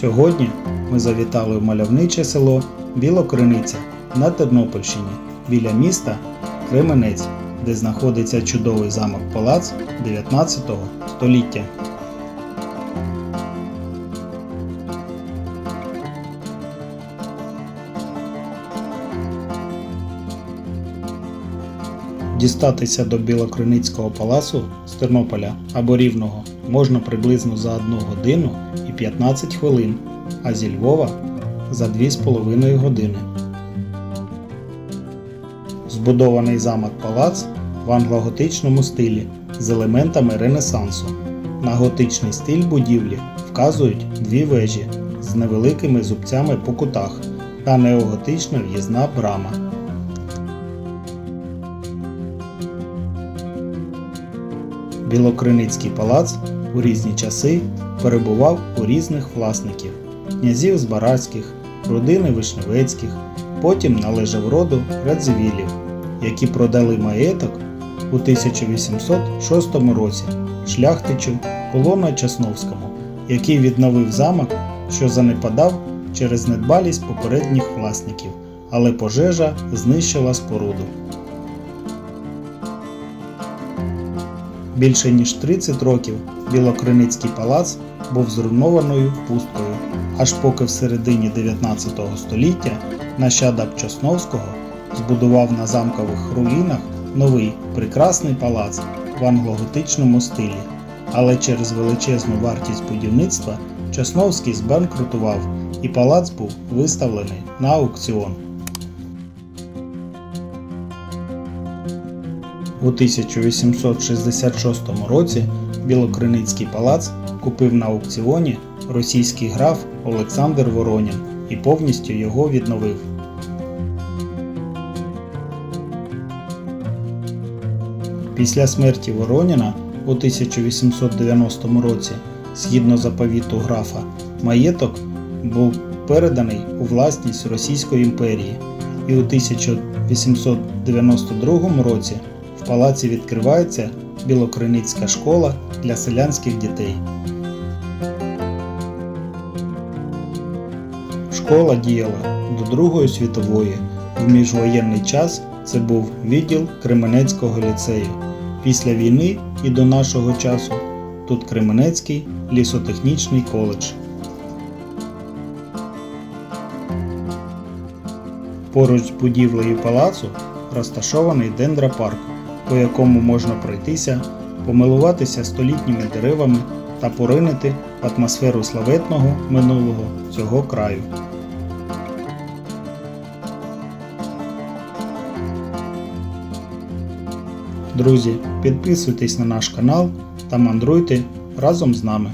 Сьогодні ми завітали в мальовниче село Білокриниця на Тернопільщині біля міста Кременець, де знаходиться чудовий замок палац 19 століття. Дістатися до Білокриницького палацу з Тернополя або Рівного можна приблизно за 1 годину і 15 хвилин, а зі Львова за 2,5 години. Збудований замок палац в англоготичному стилі з елементами Ренесансу. На готичний стиль будівлі вказують дві вежі з невеликими зубцями по кутах та неоготична в'їзна брама. Білокриницький палац у різні часи перебував у різних власників князів Збаразьких, родини Вишневецьких, потім належав роду Радзивіллів, які продали маєток у 1806 році шляхтичу Колона Часновському, який відновив замок, що занепадав через недбалість попередніх власників, але пожежа знищила споруду. Більше ніж 30 років Білокриницький палац був зруйнованою пусткою, аж поки в середині 19 століття нащадок Чосновського збудував на замкових руїнах новий прекрасний палац в англоготичному стилі. Але через величезну вартість будівництва Чосновський збанкрутував і палац був виставлений на аукціон. У 1866 році Білокриницький палац купив на аукціоні російський граф Олександр Воронін і повністю його відновив. Після смерті Вороніна у 1890 році, згідно заповіту графа, маєток був переданий у власність Російської імперії, і у 1892 році в палаці відкривається Білокриницька школа для селянських дітей. Школа діяла до Другої світової. В міжвоєнний час це був відділ Кременецького ліцею. Після війни і до нашого часу тут Кременецький лісотехнічний коледж. Поруч з будівлею палацу розташований дендропарк, по якому можна пройтися, помилуватися столітніми деревами та поринити в атмосферу славетного минулого цього краю. Друзі, підписуйтесь на наш канал та мандруйте разом з нами.